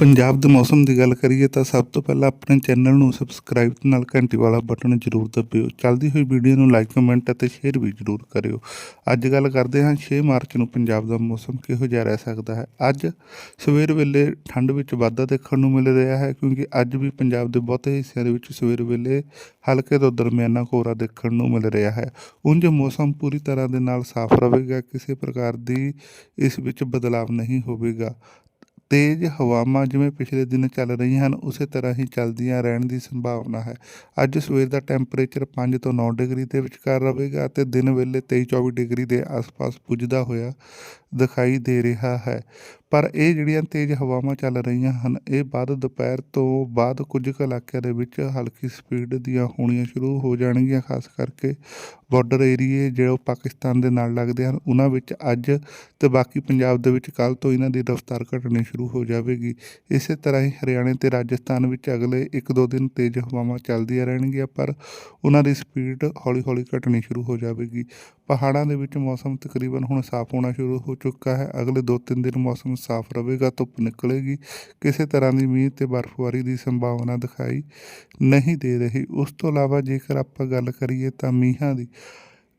ਪੰਜਾਬ ਦੇ ਮੌਸਮ ਦੀ ਗੱਲ ਕਰੀਏ ਤਾਂ ਸਭ ਤੋਂ ਪਹਿਲਾਂ ਆਪਣੇ ਚੈਨਲ ਨੂੰ ਸਬਸਕ੍ਰਾਈਬ ਤੇ ਨਾਲ ਘੰਟੀ ਵਾਲਾ ਬਟਨ ਜ਼ਰੂਰ ਦਬਾਇਓ ਚੱਲਦੀ ਹੋਈ ਵੀਡੀਓ ਨੂੰ ਲਾਈਕ ਕਮੈਂਟ ਅਤੇ ਸ਼ੇਅਰ ਵੀ ਜ਼ਰੂਰ ਕਰਿਓ। ਅੱਜ ਗੱਲ ਕਰਦੇ ਹਾਂ 6 ਮਾਰਚ ਨੂੰ ਪੰਜਾਬ ਦਾ ਮੌਸਮ ਕਿਹੋ ਜਿਹਾ ਰਹਿ ਸਕਦਾ ਹੈ? ਅੱਜ ਸਵੇਰ ਵੇਲੇ ਠੰਡ ਵਿੱਚ ਵਾਧਾ ਦੇਖਣ ਨੂੰ ਮਿਲ ਰਿਹਾ ਹੈ ਕਿਉਂਕਿ ਅੱਜ ਵੀ ਪੰਜਾਬ ਦੇ ਬਹੁਤੇ ਹਿੱਸਿਆਂ ਦੇ ਵਿੱਚ ਸਵੇਰ ਵੇਲੇ ਹਲਕੇ ਤੋਂ ਦਰਮਿਆਨਾ ਕੋਹਰਾ ਦੇਖਣ ਨੂੰ ਮਿਲ ਰਿਹਾ ਹੈ। ਉਂਝ ਮੌਸਮ ਪੂਰੀ ਤਰ੍ਹਾਂ ਦੇ ਨਾਲ ਸਾਫ਼ ਰਹੇਗਾ, ਕਿਸੇ ਪ੍ਰਕਾਰ ਦੀ ਇਸ ਵਿੱਚ ਬਦਲਾਵ ਨਹੀਂ ਹੋਵੇਗਾ। ਤੇਜ਼ ਹਵਾਵਾਂ ਜਿਵੇਂ ਪਿਛਲੇ ਦਿਨ ਚੱਲ ਰਹੀਆਂ ਹਨ, ਉਸੇ ਤਰ੍ਹਾਂ ਹੀ ਚੱਲਦੀਆਂ ਰਹਿਣ ਦੀ ਸੰਭਾਵਨਾ ਹੈ। ਅੱਜ ਸਵੇਰ ਦਾ ਟੈਂਪਰੇਚਰ 5 ਤੋਂ 9 ਡਿਗਰੀ ਦੇ ਵਿਚਕਾਰ ਰਹੇਗਾ ਅਤੇ ਦਿਨ ਵੇਲੇ 23-24 ਡਿਗਰੀ ਦੇ ਆਸ-ਪਾਸ ਪੁੱਜਦਾ ਹੋਇਆ ਦਿਖਾਈ ਦੇ ਰਿਹਾ ਹੈ। ਪਰ ਇਹ ਜਿਹੜੀਆਂ ਤੇਜ਼ ਹਵਾਵਾਂ ਚੱਲ ਰਹੀਆਂ ਹਨ, ਇਹ ਬਾਅਦ ਦੁਪਹਿਰ ਤੋਂ ਬਾਅਦ ਕੁਝ ਕੁ ਇਲਾਕਿਆਂ ਦੇ ਵਿੱਚ ਹਲਕੀ ਸਪੀਡ ਦੀਆਂ ਹੋਣੀਆਂ ਸ਼ੁਰੂ ਹੋ ਜਾਣਗੀਆਂ, ਖਾਸ ਕਰਕੇ ਬਾਰਡਰ ਏਰੀਏ ਜੋ ਪਾਕਿਸਤਾਨ ਦੇ ਨਾਲ ਲੱਗਦੇ ਹਨ, ਉਹਨਾਂ ਵਿੱਚ ਅੱਜ ਤੇ ਬਾਕੀ ਪੰਜਾਬ ਦੇ ਵਿੱਚ ਕੱਲ ਤੋਂ ਇਹਨਾਂ ਦੀ ਰਫ਼ਤਾਰ ਘਟਣੀ ਸ਼ੁਰੂ ਹੋ ਜਾਵੇਗੀ। ਇਸੇ ਤਰ੍ਹਾਂ ਹੀ ਹਰਿਆਣੇ ਤੇ ਰਾਜਸਥਾਨ ਵਿੱਚ ਅਗਲੇ 1-2 ਦਿਨ ਤੇਜ਼ ਹਵਾਵਾਂ ਚੱਲਦੀਆਂ ਰਹਿਣਗੀਆਂ, ਪਰ ਉਹਨਾਂ ਦੀ ਸਪੀਡ ਹੌਲੀ-ਹੌਲੀ ਘਟਣੀ ਸ਼ੁਰੂ ਹੋ ਜਾਵੇਗੀ। ਪਹਾੜਾਂ ਦੇ ਵਿੱਚ ਮੌਸਮ ਤਕਰੀਬਨ ਹੁਣ ਸਾਫ਼ ਹੋਣਾ ਸ਼ੁਰੂ ਹੋ ਚੁੱਕਾ ਹੈ। ਅਗਲੇ 2-3 ਦਿਨ ਮੌਸਮ ਸਾਫ਼ ਰਹੇਗਾ, ਧੁੱਪ ਨਿਕਲੇਗੀ। ਕਿਸੇ ਤਰ੍ਹਾਂ ਦੀ ਮੀਂਹ ਤੇ ਬਰਫ਼ਬਾਰੀ ਦੀ ਸੰਭਾਵਨਾ ਦਿਖਾਈ ਨਹੀਂ ਦੇ ਰਹੀ। ਉਸ ਤੋਂ ਇਲਾਵਾ ਜੇਕਰ ਆਪਾਂ ਗੱਲ ਕਰੀਏ ਤਾਂ ਮੀਂਹਾਂ ਦੀ,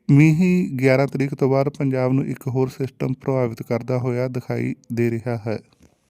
ਮੀਂਹ 11 ਤਰੀਕ ਤੋਂ ਬਾਅਦ ਪੰਜਾਬ ਨੂੰ ਇੱਕ ਹੋਰ ਸਿਸਟਮ ਪ੍ਰਭਾਵਿਤ ਕਰਦਾ ਹੋਇਆ ਦਿਖਾਈ ਦੇ ਰਿਹਾ ਹੈ।